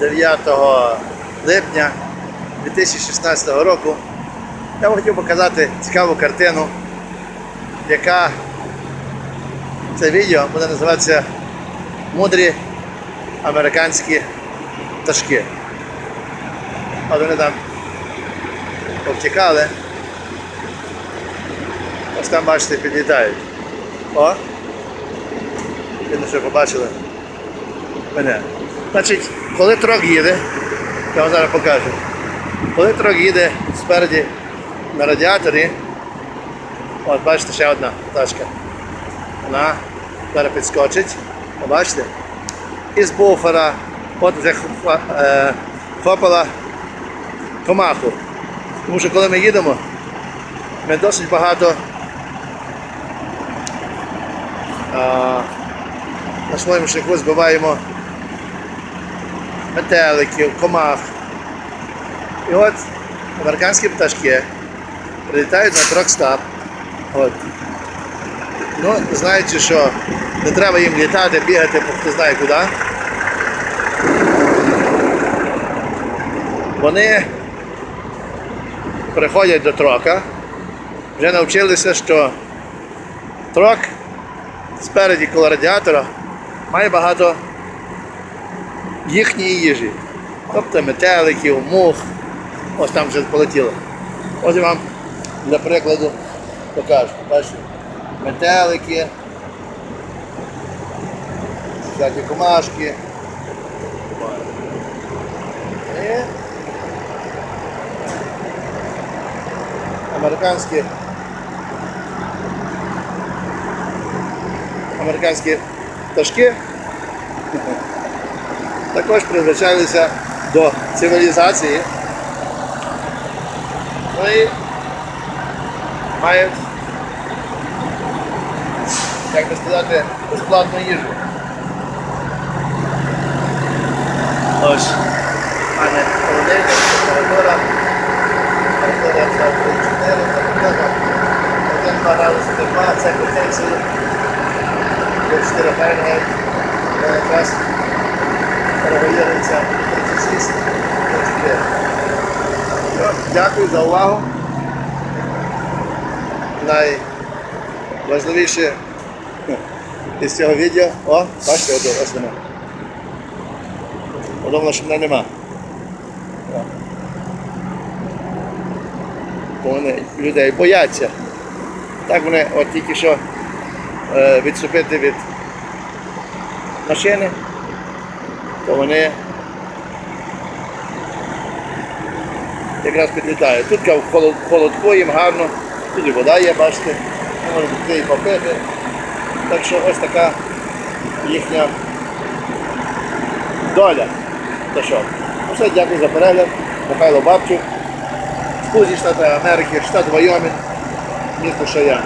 9 липня 2016 року я вам хотів показати цікаву картину, яка це відео буде називатися Мудрі американські пташки. От вони там повтікали. Ось там, бачите, підлітають. О! Видно, що побачили мене. Значить, коли трок їде, я вам зараз покажу. Коли трок їде спереді на радіаторі, от бачите, ще одна тачка. Вона зараз підскочить, побачите? І з буфера, от вже е, хопала комаху. Тому що коли ми їдемо, ми досить багато а, на своєму шляху збиваємо метеликів, комах. І от американські пташки прилітають на трокстап. От. Ну, знаючи, що не треба їм літати, бігати, бо хто знає куди. Вони приходять до трока, вже навчилися, що трок спереді коло радіатора має багато їхньої їжі. Тобто метеликів, мух. Ось там вже полетіло. Ось я вам для прикладу покажу. Бачите, метелики, всякі комашки. І американські американські пташки також призвичайлися до цивілізації. Ну і мають, як би сказати, безплатну їжу. Ось, пане Володимир, температура, температура це 4, це приблизно 1-2 градуси тепла, це конденсії. 4 Фahrenheit, е, 36, 34. Дякую за увагу. Найважливіше із цього відео. О, бачите, ось, вона. Подобно, що мене нема. Бо вони людей бояться. Так вони от тільки що е, відступити від машини, то вони якраз підлітають. Тут в холод, холодку їм гарно, тут і вода є, бачите, можуть піти і попити. Так що ось така їхня доля. То що? Ну все, дякую за перегляд. Михайло Бабчук, Скузі штати Америки, штат Вайомінг, місто Шаян.